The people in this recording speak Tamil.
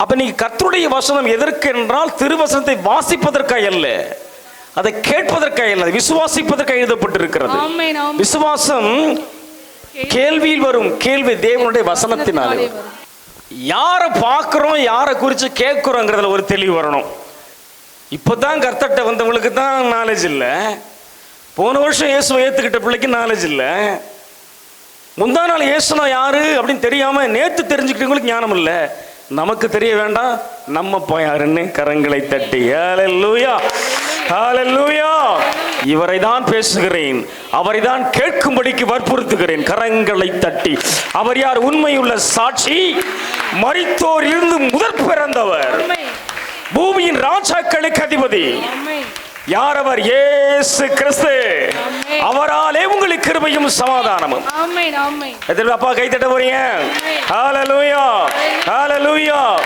அப்ப நீங்க கர்த்தருடைய வசனம் எதற்கு என்றால் திருவசனத்தை வாசிப்பதற்காக அல்ல. அதை கேட்பதற்காக அல்ல. விசுவாசிப்பதற்காக எழுதப்பட்டிருக்கிறது. விசுவாசம் கேள்வியில் வரும். கேள்வி தேவனுடைய வசனத்தினாலே. யாரை பார்க்குறோம் யாரை குறித்து கேட்குறோங்கிறதுல ஒரு தெளிவு வரணும். இப்போதான் கர்த்தட்ட வந்தவங்களுக்கு தான் நாலேஜ் இல்லை. போன வருஷம் இயேசுவை ஏற்றுக்கிட்ட பிள்ளைக்கு நாலேஜ் இல்லை. முந்தா நாள் இயேசுனா யாரு அப்படின்னு தெரியாம நேத்து தெரிஞ்சுக்கிட்டவங்களுக்கு ஞானம் இல்லை. நமக்கு தெரிய வேண்டாம். நம்ம போய் யாருன்னு கரங்களை தட்டி. ஹalleluya ஹalleluya இவரை தான் பேசுகிறேன். அவரை தான் கேட்கும்படிக்கு வற்புறுத்துகிறேன். கரங்களை தட்டி. அவர் யார்? உண்மையுள்ள சாட்சி. மரித்தோர் இருந்து முதற் பிறந்தவர். பூமியின் ராஜாக்களுக்கு அதிபதி. யார் அவர்? இயேசு கிறிஸ்து. அவராலே உங்களுக்கு கிருபையும் சமாதானமும். எதிர்ப்பு அப்பா கை தட்ட போறீங்க? ஹalleluya ஹalleluya